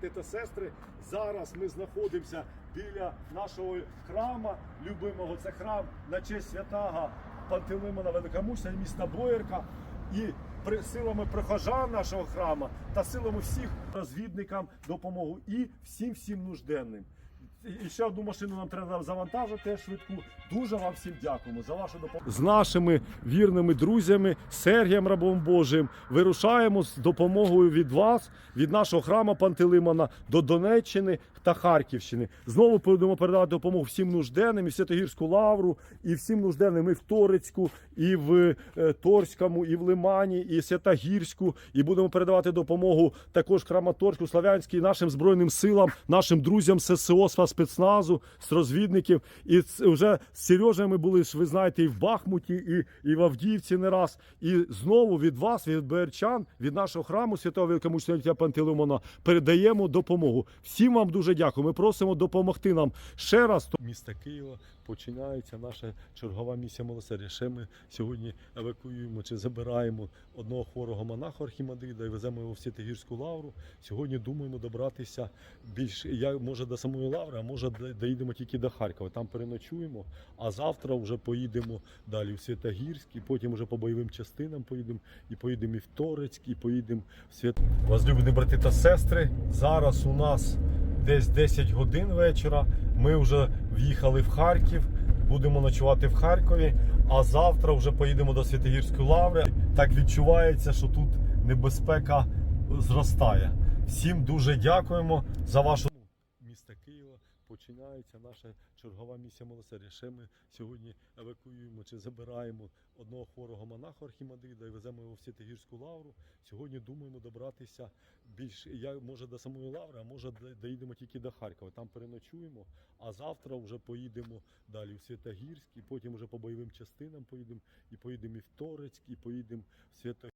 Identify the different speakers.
Speaker 1: брати та сестри. Зараз ми знаходимося біля нашого храма любимого. Це храм на честь святага Пантелеймона Великомученя, міста Боярка. І при силами прихожан нашого храму та силами всіх розвідникам допомогу і всім всім нужденним. І ще одну машину нам треба завантажити швидку. Дуже вам всім дякуємо за вашу допомогу. З нашими вірними друзями Сергієм Рабом Божим вирушаємо з допомогою від вас, від нашого храму Пантелеймона до Донеччини та Харківщини. Знову будемо передавати допомогу всім нужденним, і в Святогірську лавру, і всім нужденним і в Торецьку, і в е, Торському, і в Лимані, і Святогірську. І будемо передавати допомогу також Краматорську, Славянській, нашим збройним силам, нашим друзям ССО, спецназу, з розвідників. І вже з Сережею ми були, ж, ви знаєте, і в Бахмуті, і, і в Авдіївці не раз. І знову від вас, від Берчан, від нашого храму Святого Великомученика Пантелеймона передаємо допомогу. Всім вам дуже дякую. Ми просимо допомогти нам ще раз. Міста Києва починається наша чергова місія милосердя. Ще ми сьогодні евакуюємо чи забираємо одного хворого монаха Архімандрида і веземо його в Святогірську лавру. Сьогодні думаємо добратися більш я може до самої лаври, може доїдемо тільки до Харкова. Там переночуємо. А завтра вже поїдемо далі в Святогірськ, і потім вже по бойовим частинам поїдемо, і поїдемо і в Торецьк, і поїдемо в Свят. Возлюблені брати та сестри. Зараз у нас десь 10 годин вечора. Ми вже в'їхали в Харків. Будемо ночувати в Харкові, а завтра вже поїдемо до Святогірської лаври. Так відчувається, що тут небезпека зростає. Всім дуже дякуємо за вашу міста Києва. Починається наша чергова місія милосердя. Ще ми сьогодні евакуюємо чи забираємо одного хворого монаха Архімандрида і веземо його в Святогірську лавру. Сьогодні думаємо добратися більш я може до самої лаври, а може до- доїдемо тільки до Харкова. Там переночуємо. А завтра вже поїдемо далі в Святогірськ, і потім вже по бойовим частинам поїдемо, і поїдемо і в Торецьк, і поїдемо в Свято.